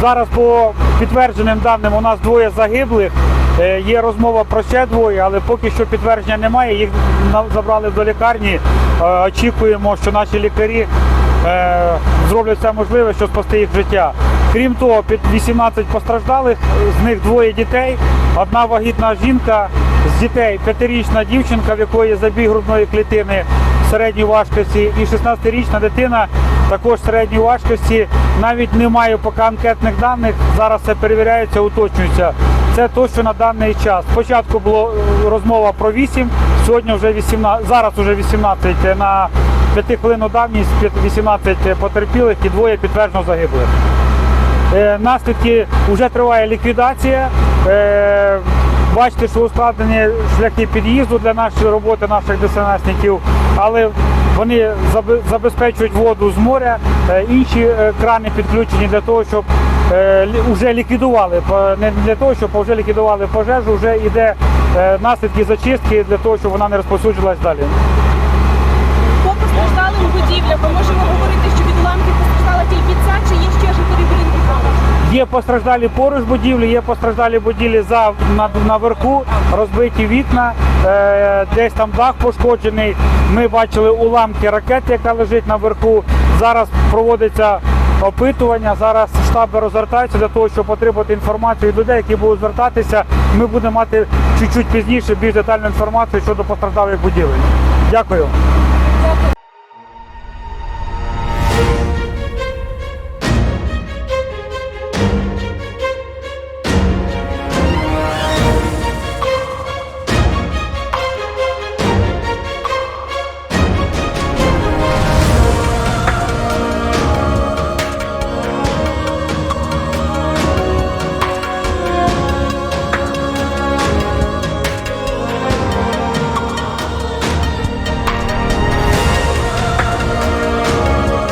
Зараз по підтвердженим даним у нас двоє загиблих. Е, Є розмова про ще двоє, але поки що підтвердження немає. Їх забрали до лікарні. Е, Очікуємо, що наші лікарі е, зроблять все можливе, щоб спасти їх життя. Крім того, під 18 постраждалих, з них двоє дітей, одна вагітна жінка з дітей, п'ятирічна дівчинка, в якої забіг грудної клітини середньої важкості, і 16-річна дитина також середньої важкості. Навіть немає поки анкетних даних. Зараз це перевіряється, уточнюється. Це то, що на даний час. Спочатку було е, розмова про 8, сьогодні вже 18, зараз вже 18 на 5 хвилинну давність 18 потерпілих і двоє підтверджено загиблих. Е, Наслідки вже триває ліквідація. Е, Бачите, що ускладнені шляхи під'їзду для нашої роботи, наших ДСНСників, але вони забезпечують воду з моря. Е, Інші е, крани підключені для того, щоб е, вже ліквідували, не для того, щоб вже ліквідували пожежу, вже йде е, наслідки зачистки для того, щоб вона не розповсюджувалась далі. Є постраждалі поруч будівлі, є постраждалі будівлі за наверху, розбиті вікна, е, десь там дах пошкоджений. Ми бачили уламки ракети, яка лежить наверху. Зараз проводиться опитування. Зараз штаби розгортаються для того, щоб отримати інформацію від людей, які будуть звертатися. Ми будемо мати чуть-чуть пізніше більш детальну інформацію щодо постраждалих будівель. Дякую.